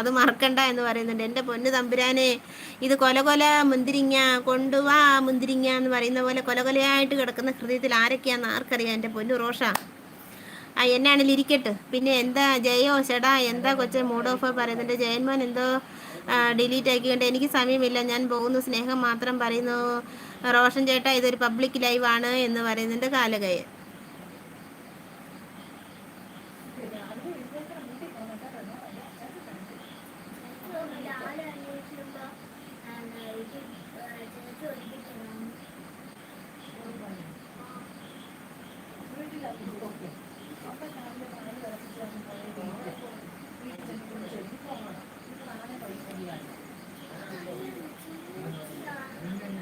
അത് മറക്കണ്ട എന്ന് പറയുന്നുണ്ട്. എന്റെ പൊന്ന് തമ്പുരാനെ ഇത് കൊല കൊല മുന്തിരിങ്ങ കൊണ്ടുവാ മുന്തിരിങ്ങ എന്ന് പറയുന്ന പോലെ കൊല കൊലയായിട്ട് കിടക്കുന്ന ഹൃദയത്തിൽ ആരൊക്കെയാന്ന് ആർക്കറിയാം എന്റെ പൊന്നു റോഷ? ആ എന്നാണെങ്കിലും ഇരിക്കട്ടെ. പിന്നെ എന്താ ജയോ ചേടാ എന്താ കൊച്ചെ മൂഡ് ഓഫ് പറയുന്നുണ്ട്. ജയന്മാൻ എന്തോ ഡിലീറ്റ് ആക്കിക്കൊണ്ട് എനിക്ക് സമയമില്ല ഞാൻ പോകുന്നു സ്നേഹം മാത്രം പറയുന്നു. റോഷൻ ചേട്ടാ ഇതൊരു പബ്ലിക് ലൈവാണ് എന്ന് പറയുന്നുണ്ട് കാലകയെ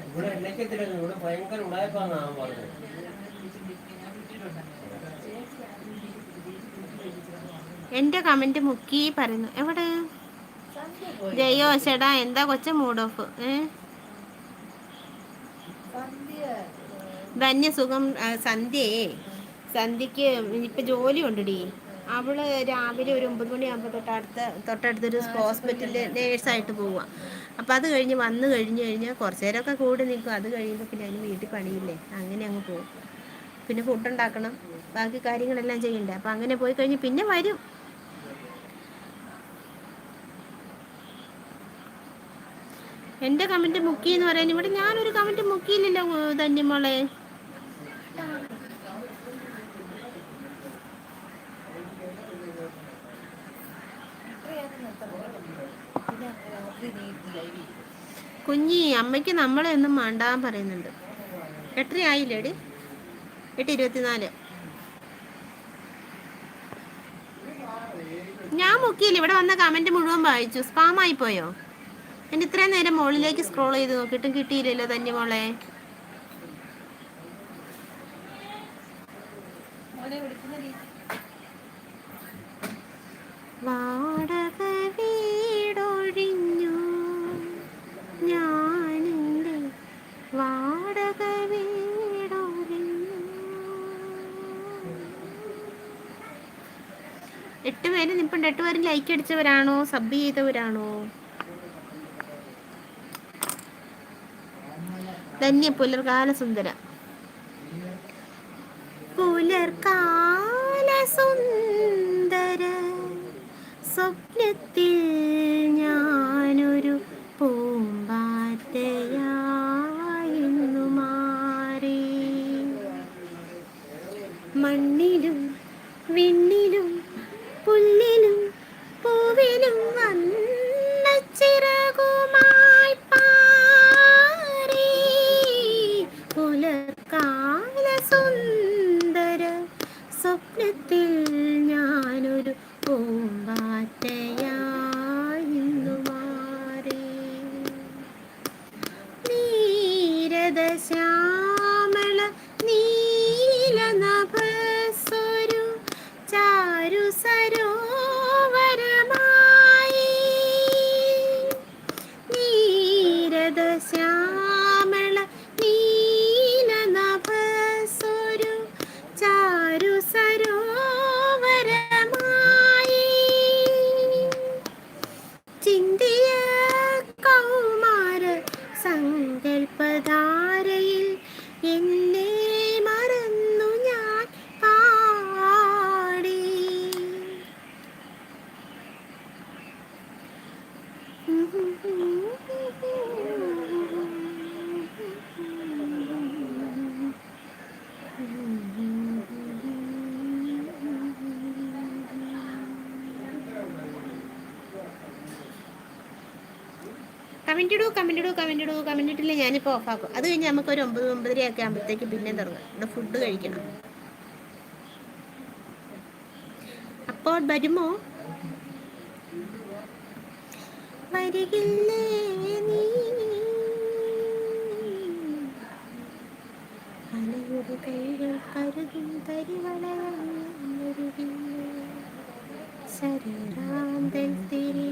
ഇവിടെ കമന്റ് ഇവിടെ ഭയങ്കര ഉടായ്പാന്നാണ് പറഞ്ഞത്. എന്റെ കമന്റ് മുക്കി പറയുന്നു. എവിടെ? ജയോ ചേടാ എന്താ കൊച്ച മൂഡ് ഓഫ് ഏഹ് ധന്യസുഖം സന്ധ്യേ സന്ധ്യയെ. സന്ധ്യക്ക് ഇപ്പം ജോലി ഉണ്ടടി അവൾ രാവിലെ ഒരു ഒമ്പത് മണിയാകുമ്പോൾ തൊട്ട് അടുത്ത തൊട്ടടുത്തൊരു ഹോസ്പിറ്റലിൽ നേഴ്സായിട്ട് പോവുക അപ്പോൾ അത് കഴിഞ്ഞ് വന്നു കഴിഞ്ഞ് കഴിഞ്ഞാൽ കുറച്ച് നേരമൊക്കെ കൂടി നിൽക്കും അത് കഴിയുമ്പോൾ പിന്നെ അതിന് വീട്ടിൽ പണിയില്ലേ. അങ്ങനെ അങ്ങ് പോകും. പിന്നെ ഫുഡ് ഉണ്ടാക്കണം. ബാക്കി കാര്യങ്ങളെല്ലാം ചെയ്യണ്ടേ. അപ്പോൾ അങ്ങനെ പോയി കഴിഞ്ഞ് പിന്നെ വരും. എന്റെ കമന്റ് മുക്കി എന്ന് പറയാൻ ഇവിടെ ഞാനൊരു കമന്റ് മുക്കിയില്ലല്ലോ ധന്യമോളെ. കുഞ്ഞി അമ്മയ്ക്ക് നമ്മളെ ഒന്നും വേണ്ടാൻ പറയുന്നുണ്ട്. എട്ടരയായില്ലേടി എട്ട് ഇരുപത്തിനാല്. ഞാൻ മുക്കിയില്ല ഇവിടെ വന്ന കമന്റ് മുഴുവൻ വായിച്ചു. സ്പാം ആയി പോയോ? എന്റെ ഇത്രയും നേരം മുകളിലേക്ക് സ്ക്രോൾ ചെയ്ത് നോക്കിയിട്ടും കിട്ടിയില്ലല്ലോ തന്നെ മോളെ. എട്ട് പേര് നിപ്പുണ്ട്. എട്ട് പേരും ലൈക്ക് അടിച്ചവരാണോ? സബ് ചെയ്തവരാണോ? ധന്യ പുലർകാല സുന്ദര പുലർകാല സുന്ദര സ്വപ്നത്തിൽ ഞാനൊരു പൂമ്പാറ്റയായിരുന്നു മാറി. മണ്ണിലും സുന്ദര സ്വപ്നത്തിൽ ഞാനൊരു പൂമ്പാറ്റയായിരുന്നു 金地 കമന്റ് ഇടൂ കമന്റ് ഇടൂ കമന്റ് ഇടൂ കമന്റ് ഇട്ടില്ല ഞാനിപ്പോൾ ഓഫാക്കും. അത് കഴിഞ്ഞ് നമുക്ക് ഒരു ഒമ്പത് ഒമ്പതര ഒക്കെ ആകുമ്പോഴത്തേക്ക് പിന്നെ തുടങ്ങാം. ഇവിടെ ഫുഡ് കഴിക്കണം. അപ്പോൾ വരുമോ? വരികില്ലേ നീ? അലയുടെ കൈകൾ കരുതും തരിവളയിൽ ശരീരാന്തൽ തിരി